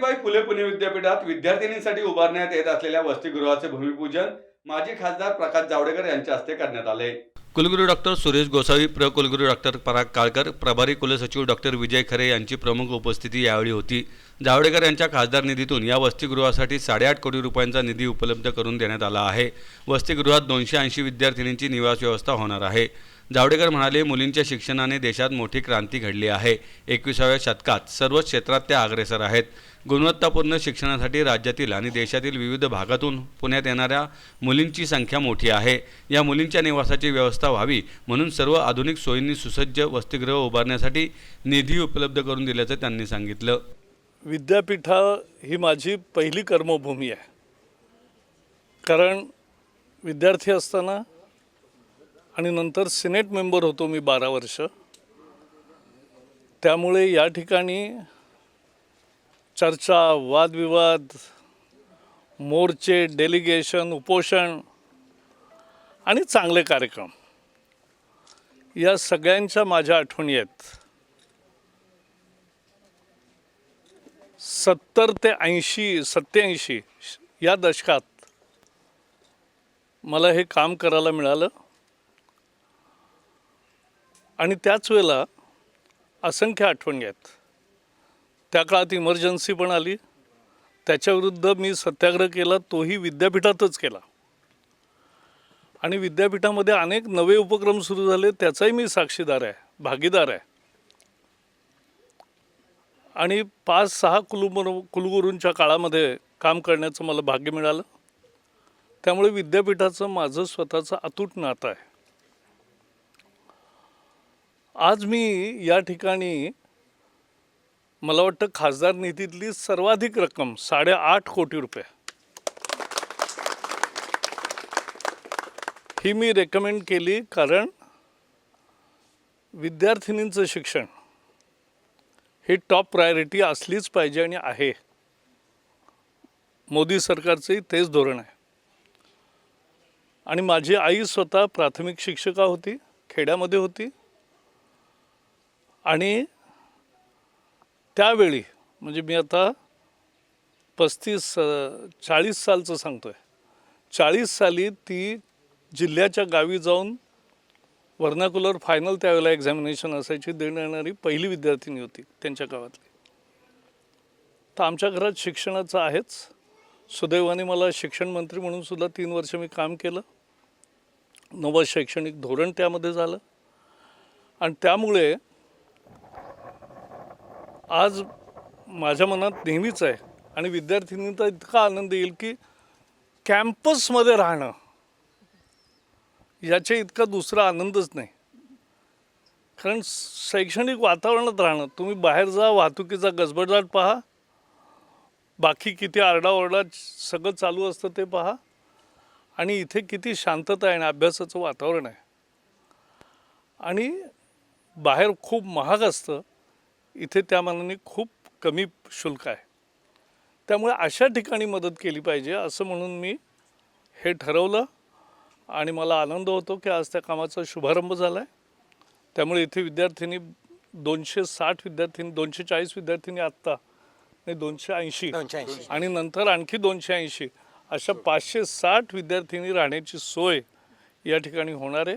फुले पुणे विद्यापीठात विद्यार्थिनींसाठी उभारण्यात येत असलेल्या वसतिगृहाचे भूमिपूजन माजी खासदार प्रकाश जावडेकर यांच्या हस्ते करण्यात आले. कुलगुरू डॉक्टर सुरेश गोसावी प्र कुलगुरू डॉक्टर पराग काळकर प्रभारी कुलसचिव डॉक्टर विजय खरे यांची प्रमुख उपस्थिती यावेळी होती. जावडेकर यांच्या खासदार निधीतून या वसतिगृहासाठी साडेआठ कोटी रुपयांचा निधी उपलब्ध करून देण्यात आला आहे. वसतिगृहात दोनशे ऐंशी विद्यार्थिनींची निवास व्यवस्था होणार आहे. जावडेकर म्हणाले मुलींच्या शिक्षणाने देशात मोठी क्रांती घडली आहे. एकविसाव्या शतकात सर्वच क्षेत्रात त्या अग्रेसर आहेत. गुणवत्तापूर्ण शिक्षणासाठी राज्यातील आणि देशातील विविध भागातून पुण्यात येणाऱ्या मुलींची संख्या मोठी आहे. या मुलींच्या निवासाची व्यवस्था व्हावी म्हणून सर्व आधुनिक सोयींनी सुसज्ज वसतिगृह उभारण्यासाठी निधी उपलब्ध करून दिल्याचं त्यांनी सांगितलं. विद्यापीठा ही माझी पहिली कर्मभूमी आहे. कारण विद्यार्थी असताना आणि नंतर सिनेट मेंबर होतो मी बारा वर्ष. त्यामुळे या ठिकाणी चर्चा वादविवाद मोर्चे डेलिगेशन उपोषण आणि चांगले कार्यक्रम या सगळ्यांच्या माझ्या आठवणी आहेत. सत्तर ते ऐंशी सत्याऐंशी या दशकात मला हे काम करायला मिळालं. आणि त्याच वेळेला असंख्य आठवणी आहेत. त्या काळात इमर्जन्सी पण आली. त्याच्याविरुद्ध मी सत्याग्रह केला तोही विद्यापीठातच केला. आणि विद्यापीठामध्ये अनेक नवे उपक्रम सुरू झाले त्याचाही मी साक्षीदार आहे भागीदार आहे. आणि पाच सहा कुलुम कुलगुरूंच्या काळामध्ये काम करण्याचं मला भाग्य मिळालं. त्यामुळे विद्यापीठाचं माझं स्वतःचं अतूट नातं आहे. आज मी या ठिकाणी मला वाटतं खासदार निधीतली सर्वाधिक रक्कम साडेआठ कोटी रुपये. ही मी रेकमेंड केली कारण विद्यार्थिनींचं शिक्षण ही टॉप प्रायोरिटी असलीच पाहिजे आणि आहे. मोदी सरकारचंही तेच धोरण आहे. आणि माझी आई स्वतः प्राथमिक शिक्षिका होती खेड्यामध्ये होती. आणि त्यावेळी म्हणजे मी आता पस्तीस चाळीस सालचं सांगतो आहे चाळीस साली ती जिल्ह्याच्या गावी जाऊन वर्नाकुलर फायनल त्यावेळेला एक्झामिनेशन असायची देणारी येणारी पहिली विद्यार्थिनी होती त्यांच्या गावातली. तर आमच्या घरात शिक्षणाचं आहेच. सुदैवाने मला शिक्षण मंत्री म्हणून सुद्धा तीन वर्ष मी काम केलं. नवं शैक्षणिक धोरण त्यामध्ये झालं. आणि त्यामुळे आज माझ्या मनात नेहमीच आहे आणि विद्यार्थिनींचा इतका आनंद येईल की कॅम्पसमध्ये राहणं याच्या इतका दुसरा आनंदच नाही. कारण शैक्षणिक वातावरणात राहणं तुम्ही बाहेर जा वाहतुकीचा गजबजाट पहा बाकी किती आरडाओरडा सगळं चालू असतं ते पहा आणि इथे किती शांतता आहे आणि अभ्यासाचं वातावरण आहे. आणि बाहेर खूप महाग असतं. इथे त्या मानाने खूप कमी शुल्क आहे. त्यामुळे अशा ठिकाणी मदत केली पाहिजे असं म्हणून मी हे ठरवलं आणि मला आनंद होतो की आज त्या कामाचा शुभारंभ झाला आहे त्यामुळे इथे विद्यार्थिनी दोनशे साठ विद्यार्थिनी दोनशे चाळीस विद्यार्थिनी आत्ता नाही दोनशे ऐंशी. आणि नंतर आणखी दोनशे ऐंशी अशा पाचशे साठ विद्यार्थिनी राहण्याची सोय या ठिकाणी होणार आहे.